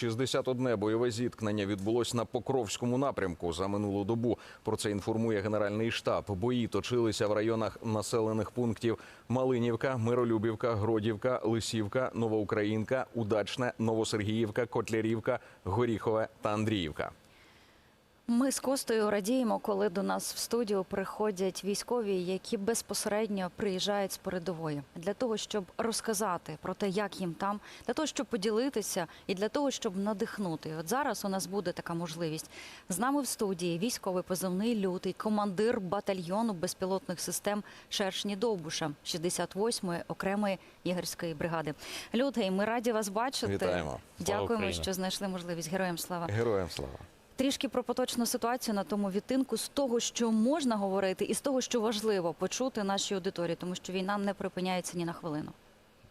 61 бойове зіткнення відбулось на Покровському напрямку за минулу добу. Про це інформує Генеральний штаб. Бої точилися в районах населених пунктів Малинівка, Миролюбівка, Гродівка, Лисівка, Новоукраїнка, Удачне, Новосергіївка, Котлярівка, Горіхове та Андріївка. Ми з Костою радіємо, коли до нас в студію приходять військові, які безпосередньо приїжджають з передової для того, щоб розказати про те, як їм там, для того, щоб поділитися, і для того, щоб надихнути. І От зараз у нас буде така можливість. З нами в студії військовий позивний лютий, командир батальйону безпілотних систем Шершні Довбуша 68-ї окремої єгерської бригади. Лютий, ми раді вас бачити. Вітаємо. Дякуємо, Україні. що знайшли можливість. Героям слава. Героям слава. Трішки про поточну ситуацію на тому відтинку з того, що можна говорити, і з того, що важливо почути нашій аудиторії, тому що війна не припиняється ні на хвилину.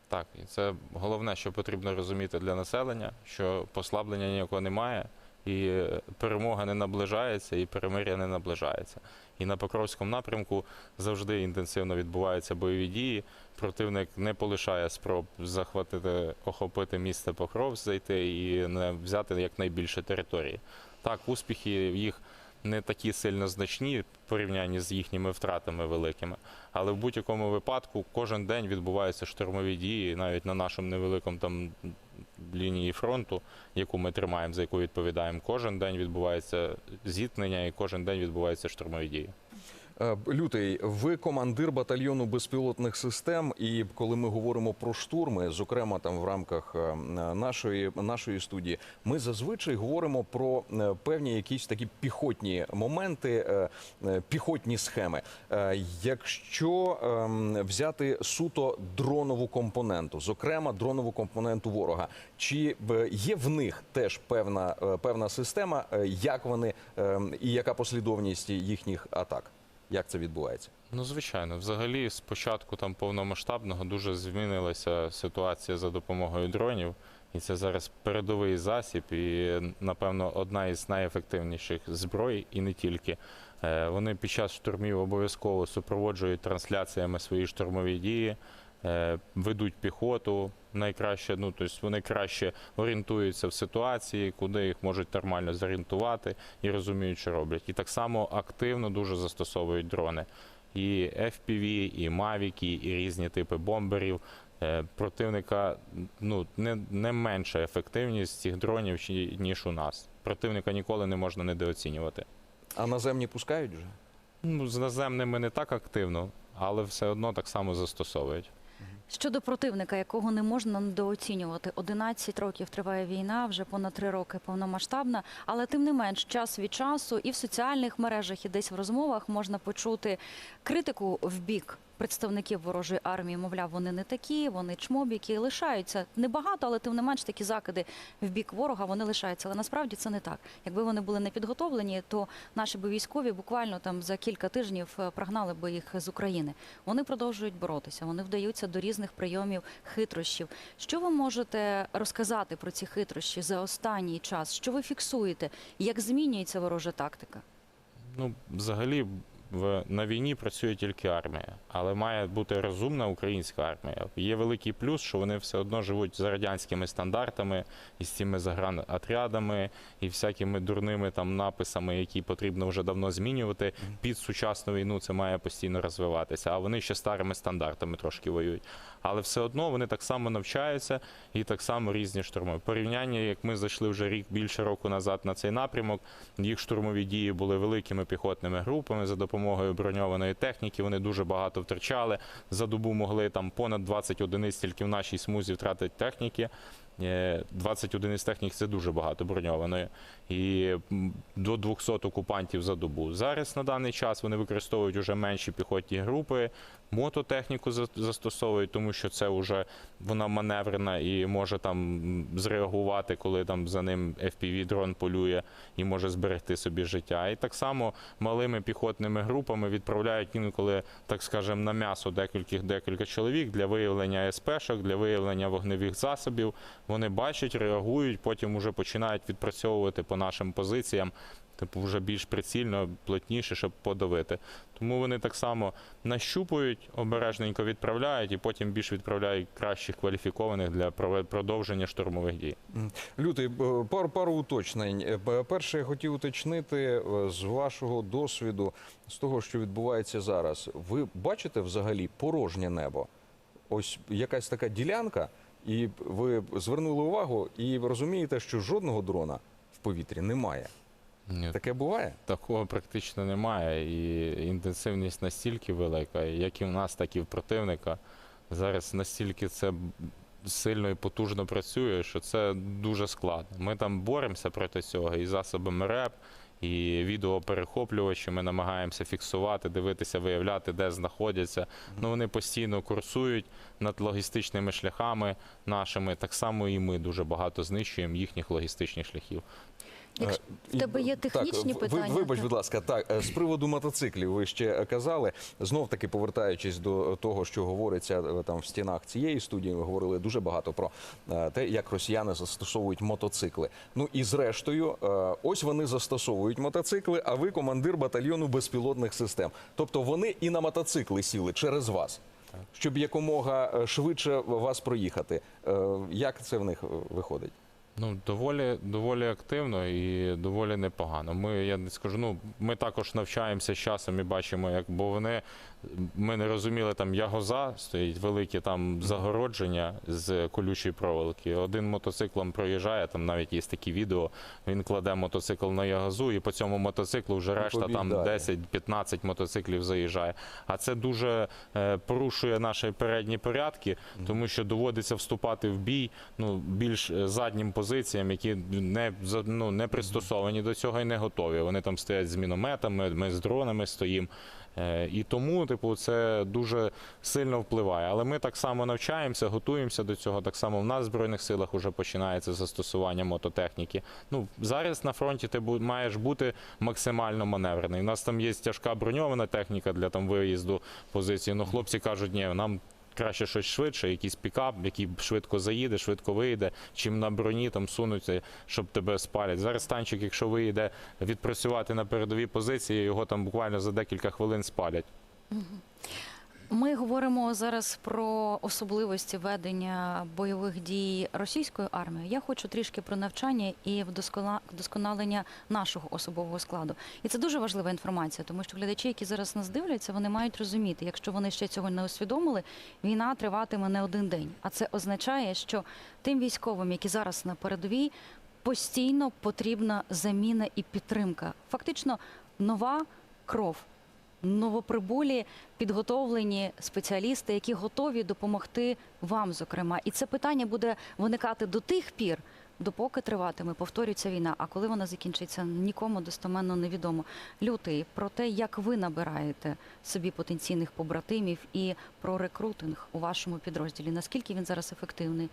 Так, і це головне, що потрібно розуміти для населення, що послаблення ніякого немає, і перемога не наближається, і перемир'я не наближається. І на Покровському напрямку завжди інтенсивно відбуваються бойові дії. Противник не полишає спроб захватити, охопити місто Покров, зайти і не взяти якнайбільше території. Так, успіхи їх не такі сильно значні в порівнянні з їхніми втратами великими. Але в будь-якому випадку кожен день відбуваються штурмові дії, навіть на нашому невеликому там лінії фронту, яку ми тримаємо, за яку відповідаємо. Кожен день відбувається зіткнення і кожен день відбуваються штурмові дії. Е, Лютий, ви командир батальйону безпілотних систем. І коли ми говоримо про штурми, зокрема там в рамках е, нашої нашої студії, ми зазвичай говоримо про е, певні якісь такі піхотні моменти, піхотні схеми. Якщо ем, взяти суто дронову компоненту, зокрема дронову компоненту ворога, чи є в них теж певна певна система, як вони ем, і яка послідовність їхніх атак? Як це відбувається? Ну, звичайно, взагалі, з початку там повномасштабного дуже змінилася ситуація за допомогою дронів. І це зараз передовий засіб, і напевно одна із найефективніших зброй, і не тільки. Е, Вони під час штурмів обов'язково супроводжують трансляціями свої штурмові дії, ведуть піхоту найкраще. Ну тобто вони краще орієнтуються в ситуації, куди їх можуть нормально зорієнтувати і розуміють, що роблять. І так само активно дуже застосовують дрони. І FPV, і мавіки, і різні типи бомберів. Е, Противника ну не, не менша ефективність цих дронів ніж у нас. Противника ніколи не можна недооцінювати. А наземні пускають вже? Ну з наземними не так активно, але все одно так само застосовують. Щодо противника, якого не можна недооцінювати, 11 років триває війна, вже понад 3 роки повномасштабна, але тим не менш, час від часу і в соціальних мережах, і десь в розмовах можна почути критику в бік представників ворожої армії. Мовляв, вони не такі, вони чмобіки, лишаються небагато, але тим не менш такі закиди в бік ворога вони лишаються. Але насправді це не так. Якби вони були не підготовлені, то наші би військові буквально там за кілька тижнів е, прогнали би їх з України. Вони продовжують боротися, вони вдаються до різних прийомів хитрощів. Що ви можете розказати про ці хитрощі за останній час? Що ви фіксуєте? Як змінюється ворожа тактика? Ну, взагалі, в, на війні працює тільки армія, але має бути розумна українська армія. Є великий плюс, що вони все одно живуть за радянськими стандартами і з цими загранотрядами і всякими дурними там написами, які потрібно вже давно змінювати. Під сучасну війну це має постійно розвиватися. А вони ще старими стандартами трошки воюють. Але все одно вони так само навчаються і так само різні штурми. Порівняння, як ми зайшли вже рік більше року назад на цей напрямок, їх штурмові дії були великими піхотними групами за допомогою броньованої техніки. Вони дуже багато втрачали. За добу могли там понад 20 одиниць тільки в нашій смузі втратити техніки. Е, 20 одиниць техніки це дуже багато броньованої. І до 200 окупантів за добу. Зараз на даний час вони використовують вже менші піхотні групи, мототехніку за- застосовують, тому що це вже вона маневрена і може там зреагувати, коли там за ним FPV-дрон полює і може зберегти собі життя. І так само малими піхотними групами відправляють інколи, так скажемо, на м'ясо декількох декілька чоловік для виявлення СПшок, для виявлення вогневих засобів. Вони бачать, реагують, потім вже починають відпрацьовувати по нашим позиціям. Типу, вже більш прицільно, плотніше, щоб подавити. Тому вони так само нащупують, обережненько відправляють і потім більш відправляють кращих кваліфікованих для продовження штурмових дій. Лютий, пару, пару уточнень. Е, Перше, я хотів уточнити е, з вашого досвіду, з того, що відбувається зараз. Ви бачите взагалі порожнє небо? Ось якась така ділянка, і ви звернули увагу і розумієте, що жодного дрона в повітрі немає. Ні, Таке буває? Такого практично немає. І інтенсивність настільки велика, як і в нас, так і в противника. Зараз настільки це сильно і потужно працює, що це дуже складно. Ми там боремося проти цього і засобами РЕП, і відеоперехоплювачі. Ми намагаємося фіксувати, дивитися, виявляти, де знаходяться. Ну вони постійно курсують над логістичними шляхами нашими. Так само і ми дуже багато знищуємо їхніх логістичних шляхів. Якщо Е, в тебе є технічні так, питання, Вибач, так. будь ласка, так е, з приводу мотоциклів. Ви ще казали. Знов таки повертаючись до того, що говориться е, там в стінах цієї студії. Ми говорили дуже багато про те, як росіяни застосовують мотоцикли. Ну і зрештою, ось вони застосовують мотоцикли. А ви командир батальйону безпілотних систем. Тобто вони і на мотоцикли сіли через вас. Щоб якомога швидше вас проїхати. Як це в них виходить? Ну, доволі, доволі активно і доволі непогано. Ми, я не скажу, ну, ми також навчаємося з часом і бачимо, як бо вони, ми не розуміли, там ягоза стоїть великі там загородження з колючої проволоки. Один мотоциклом проїжджає, там навіть є такі відео, він кладе мотоцикл на ягозу, і по цьому мотоциклу вже решта там 10-15 мотоциклів заїжджає. А це дуже е, порушує наші передні порядки, тому що доводиться вступати в бій ну, більш е, заднім позиціям, які не, ну, не пристосовані до цього і не готові. Вони там стоять з мінометами, ми з дронами стоїмо. Е, І тому, типу, це дуже сильно впливає. Але ми так само навчаємося, готуємося до цього. Так само в нас в збройних силах вже починається застосування мототехніки. Ну зараз на фронті ти маєш бути максимально маневрений. У нас там є тяжка броньована техніка для там виїзду позиції. Ну хлопці кажуть, ні, нам. Краще щось швидше, якийсь пікап, який швидко заїде, швидко вийде, чим на броні там сунуться, щоб тебе спалять. Зараз танчик, якщо вийде відпрацювати на передовій позиції, його там буквально за декілька хвилин спалять. Ми говоримо зараз про особливості ведення бойових дій російської армії. Я хочу трішки про навчання і вдоскона- вдосконалення нашого особового складу. І це дуже важлива інформація, тому що глядачі, які зараз нас дивляться, вони мають розуміти, якщо вони ще цього не усвідомили, війна триватиме не один день. А це означає, що тим військовим, які зараз на передовій, постійно потрібна заміна і підтримка. Фактично нова кров новоприбулі підготовлені спеціалісти, які готові допомогти вам, зокрема. І це питання буде виникати до тих пір, допоки триватиме, повторюється війна. А коли вона закінчиться, нікому достоменно невідомо. Лютий про те, як ви набираєте собі потенційних побратимів і про рекрутинг у вашому підрозділі. Наскільки він зараз ефективний?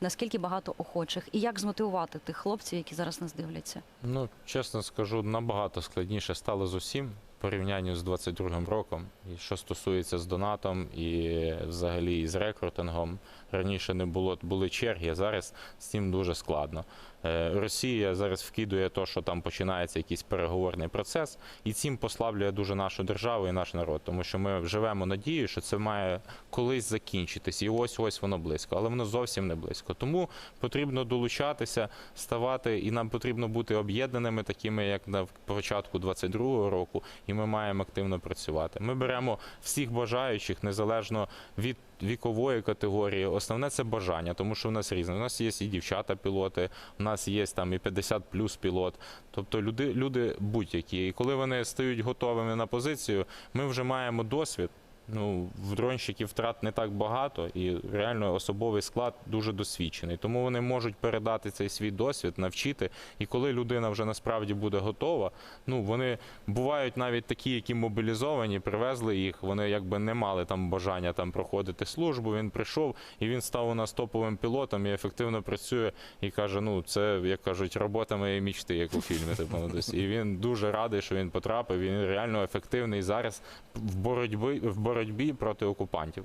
Наскільки багато охочих, і як змотивувати тих хлопців, які зараз нас дивляться? Ну, чесно скажу, набагато складніше стало з усім в порівнянні з 22-м роком. І що стосується з донатом і взагалі з рекрутингом. Раніше не було були черги, а зараз з цим дуже складно. Е, Росія зараз вкидує те, що там починається якийсь переговорний процес, і цим послаблює дуже нашу державу і наш народ, тому що ми живемо надією, що це має колись закінчитись, і ось ось воно близько, але воно зовсім не близько. Тому потрібно долучатися, ставати, і нам потрібно бути об'єднаними, такими як на початку 22-го року, і ми маємо активно працювати. Ми беремо всіх бажаючих незалежно від вікової категорії. Основне це бажання, тому що в нас різне. У нас є і дівчата-пілоти, у нас є там і 50 плюс пілот. Тобто люди, люди будь-які. І коли вони стають готовими на позицію, ми вже маємо досвід. Ну, в дронщиків втрат не так багато, і реально особовий склад дуже досвідчений. Тому вони можуть передати цей свій досвід, навчити. І коли людина вже насправді буде готова, ну вони бувають навіть такі, які мобілізовані, привезли їх. Вони якби не мали там бажання там проходити службу. Він прийшов і він став у нас топовим пілотом і ефективно працює. І каже: ну це як кажуть, робота моєї мічти, як у фільмі. Типу, ну, десь. і він дуже радий, що він потрапив. Він реально ефективний зараз в боротьбі в боротьбі боротьбі проти окупантів.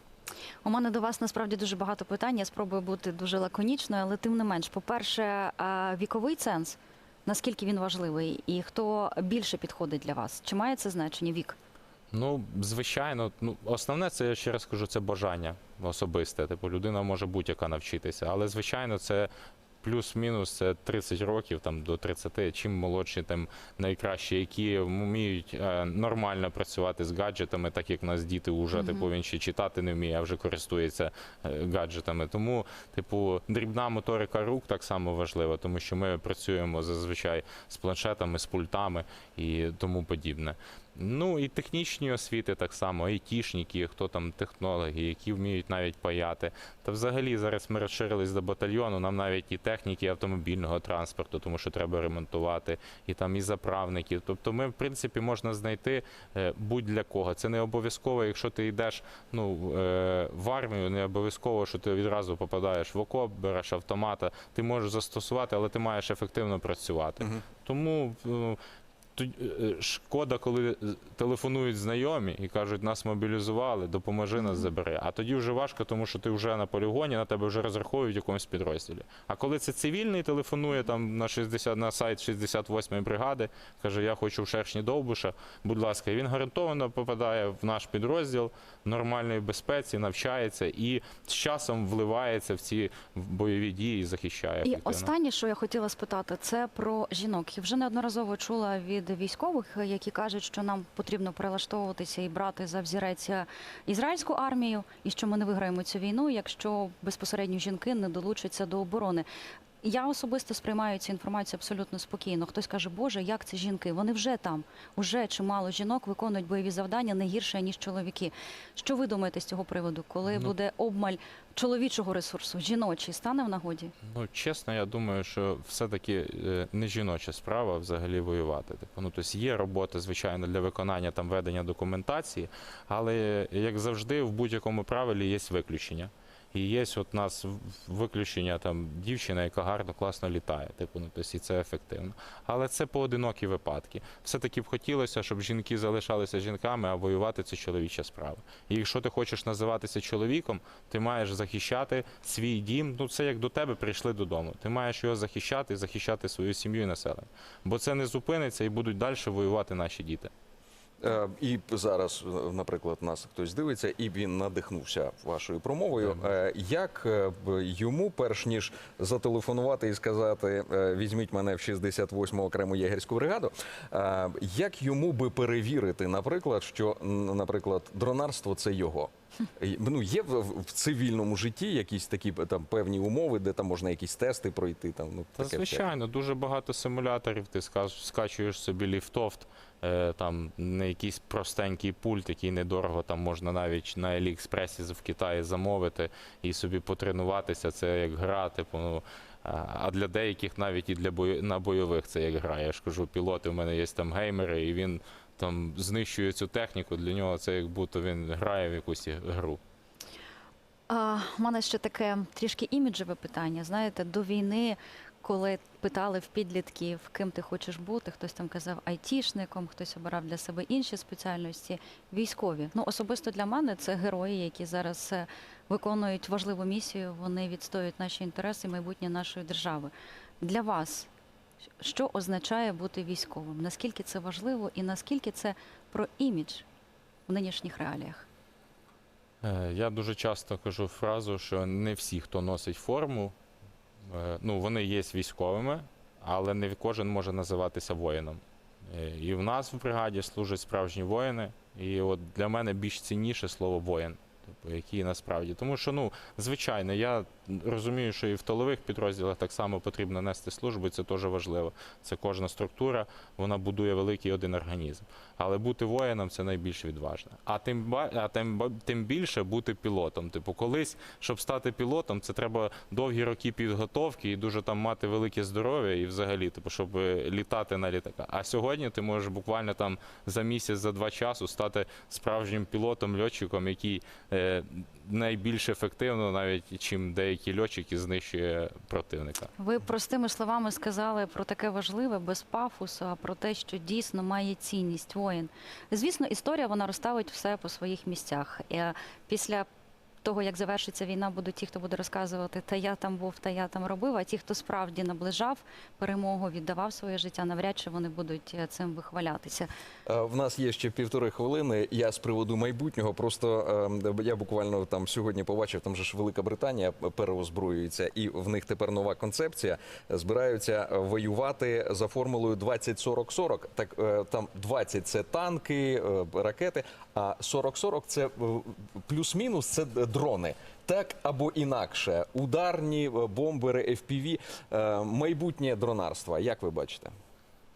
У мене до вас насправді дуже багато питань. Я спробую бути дуже лаконічною, але тим не менш, по-перше, віковий ценз. Наскільки він важливий, і хто більше підходить для вас? Чи має це значення вік? Ну, звичайно, ну основне це я ще раз кажу, це бажання особисте. Типу, людина може будь-яка навчитися, але звичайно, це. Плюс-мінус це 30 років там до 30, чим молодші, тим найкращі, які вміють е, нормально працювати з гаджетами, так як в нас діти вже типу він ще читати не вміє, а вже користується е, гаджетами. Тому, типу, дрібна моторика рук так само важлива, тому що ми працюємо зазвичай з планшетами, з пультами і тому подібне. Ну і технічні освіти так само, айтішники, хто там технологи, які вміють навіть паяти. Та взагалі зараз ми розширились до батальйону. Нам навіть і техніки автомобільного транспорту, тому що треба ремонтувати, і там і заправників. Тобто, ми, в принципі, можна знайти е, будь-для кого. Це не обов'язково, якщо ти йдеш ну, е, в армію, не обов'язково, що ти відразу попадаєш в окоп, береш автомата. Ти можеш застосувати, але ти маєш ефективно працювати. Тому. Е, е, Шкода, коли телефонують знайомі і кажуть, нас мобілізували, допоможи нас забери. А тоді вже важко, тому що ти вже на полігоні, на тебе вже розраховують в якомусь підрозділі. А коли це цивільний телефонує там на 60 на сайт 68-ї бригади, каже, я хочу в шершні довбуша, будь ласка, і він гарантовано попадає в наш підрозділ в нормальній безпеці, навчається і з часом вливається в ці бойові дії і захищає. І останнє, що я хотіла спитати, це про жінок. Я вже неодноразово чула від військових, які кажуть, що нам потрібно прилаштовуватися і брати за взірець ізраїльську армію, і що ми не виграємо цю війну, якщо безпосередньо жінки не долучаться до оборони. Я особисто сприймаю цю інформацію абсолютно спокійно. Хтось каже, Боже, як це жінки? Вони вже там, уже чимало жінок виконують бойові завдання не гірше ніж чоловіки. Що ви думаєте з цього приводу, коли Ну, буде обмаль чоловічого ресурсу, жіночий стане в нагоді? Ну, чесно, я думаю, що все-таки е, не жіноча справа взагалі воювати. Типу, ну, тобто є робота, звичайно, для виконання там ведення документації, але як завжди, в будь-якому правилі є виключення. І є от нас виключення там дівчина, яка гарно, класно літає. Типу, ну, тобто, і це ефективно. Але це поодинокі випадки. Все-таки б хотілося, щоб жінки залишалися жінками, а воювати це чоловіча справа. І якщо ти хочеш називатися чоловіком, ти маєш захищати свій дім. Ну це як до тебе прийшли додому. Ти маєш його захищати захищати свою сім'ю і населення. Бо це не зупиниться і будуть далі воювати наші діти. Е, І зараз, е, наприклад, нас хтось дивиться, і він надихнувся вашою промовою. Е, Як йому, перш ніж зателефонувати і сказати візьміть мене в 68-му окрему єгерську бригаду, як йому би перевірити, наприклад, що наприклад, дронарство це його? Ну, є в, в- цивільному житті якісь такі там певні умови, де там можна якісь тести пройти. Там ну таке звичайно, дуже багато симуляторів. Ти скачуєш собі ліфтофт, там на якийсь простенький пульт, який недорого там можна навіть на Аліекспресі в Китаї замовити і собі потренуватися. Це як гра, типу, ну. а- для деяких навіть і для бой... на бойових це як гра. Я ж кажу, пілоти, у мене є там геймери, і він там знищує цю техніку. Для нього це як будто він грає в якусь гру. У мене ще таке трішки іміджеве питання. Знаєте, до війни, коли питали в підлітків, ким ти хочеш бути, хтось там казав айтішником, хтось обирав для себе інші спеціальності. Військові. Ну особисто для мене це герої, які зараз е, виконують важливу місію. Вони відстоюють наші інтереси, майбутнє нашої держави. Для вас що означає бути військовим? Наскільки це важливо, і наскільки це про імідж в нинішніх реаліях? Е, Я дуже часто кажу фразу, що не всі, хто носить форму, ну вони є військовими, але не кожен може називатися воїном. Е, І в нас в бригаді служать справжні воїни. І от для мене більш цінніше слово воїн, типу, які насправді. Тому що, ну, звичайно, я розумію, що і в тилових підрозділах так само потрібно нести службу, і це теж важливо. Це кожна структура, вона будує великий один організм. Але бути воїном це найбільш відважне. А тим а тим, тим більше бути пілотом. Типу, колись, щоб стати пілотом, це треба довгі роки підготовки і дуже там мати велике здоров'я, і взагалі, типу, щоб е, літати на літака. А сьогодні ти можеш буквально там за місяць, за два часу стати справжнім пілотом, льотчиком, який е, найбільш ефективно, навіть чим деякі льотчики знищує противника. Ви простими словами сказали про таке важливе, без пафосу, а про те, що дійсно має цінність воїн. Звісно, історія вона розставить все по своїх місцях. Е, Після того, як завершиться війна, будуть ті, хто буде розказувати, та я там був, та я там робив. А ті, хто справді наближав перемогу, віддавав своє життя, навряд чи вони будуть е, цим вихвалятися. Е, В нас є ще півтори хвилини. Я з приводу майбутнього. Просто е, я буквально там сьогодні побачив, там же ж Велика Британія переозброюється, і в них тепер нова концепція. Збираються воювати за формулою 20-40-40. Так там 20 – це танки, ракети, а 40-40 – це плюс-мінус це дрони. Так або інакше, ударні е, бомбери, FPV, е, майбутнє дронарства. Як ви бачите?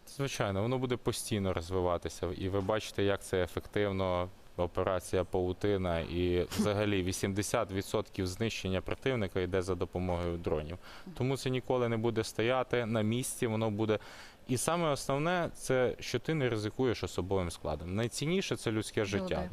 Звичайно, воно буде постійно розвиватися, і ви бачите, як це ефективно. Операція Паутина і взагалі 80% знищення противника йде за допомогою дронів. Тому це ніколи не буде стояти на місці, воно буде. І саме основне це що ти не ризикуєш особовим складом. Найцінніше це людське життя.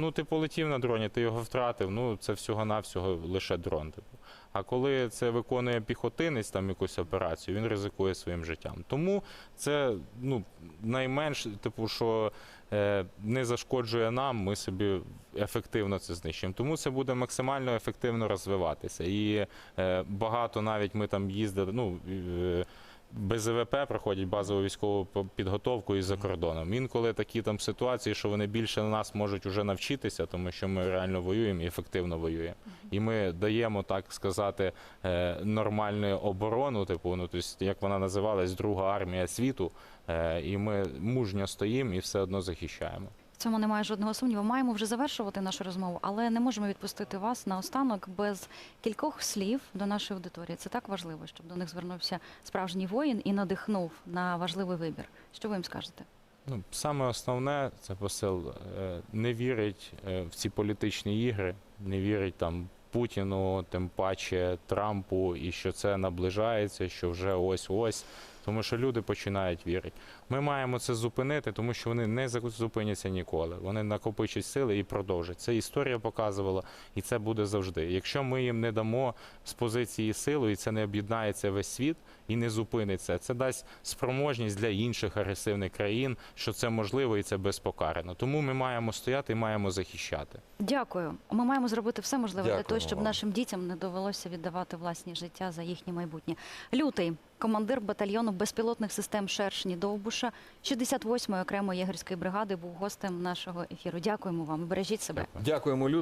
Ну, ти полетів на дроні, ти його втратив. Ну це всього-навсього лише дрон. Типу. А коли це виконує піхотинець там якусь операцію, він ризикує своїм життям. Тому це ну найменш, типу, що е, не зашкоджує нам, ми собі ефективно це знищуємо. Тому це буде максимально ефективно розвиватися. І е, багато навіть ми там їздили. Ну, е, БЗВП проходять базову військову підготовку із за кордоном. Інколи такі там ситуації, що вони більше на нас можуть уже навчитися, тому що ми реально воюємо і ефективно воюємо. І ми даємо, так сказати, е, нормальну оборону, типу, ну тобто, як вона називалась, друга армія світу. Е, І ми мужньо стоїмо і все одно захищаємо. Цьому немає жодного сумніву. Маємо вже завершувати нашу розмову, але не можемо відпустити вас наостанок без кількох слів до нашої аудиторії. Це так важливо, щоб до них звернувся справжній воїн і надихнув на важливий вибір. Що ви їм скажете? Ну, саме основне це посил е, не вірить е, в ці політичні ігри, не вірить там Путіну, тим паче Трампу, і що це наближається, що вже ось-ось. Тому що люди починають вірити. Ми маємо це зупинити, тому що вони не зупиняться ніколи. Вони накопичать сили і продовжать. Це історія показувала, і це буде завжди. Якщо ми їм не дамо з позиції силу, і це не об'єднається весь світ і не зупиниться, це дасть спроможність для інших агресивних країн, що це можливо і це безпокарано. Тому ми маємо стояти і маємо захищати. Дякую. Ми маємо зробити все можливе для того, щоб вам. нашим дітям не довелося віддавати власні життя за їхнє майбутнє. Лютий, командир батальйону безпілотних систем Шершні Довбуша, 68-ї окремої єгерської бригади, був гостем нашого ефіру. Дякуємо вам. Бережіть себе. Дякуємо, Лютий.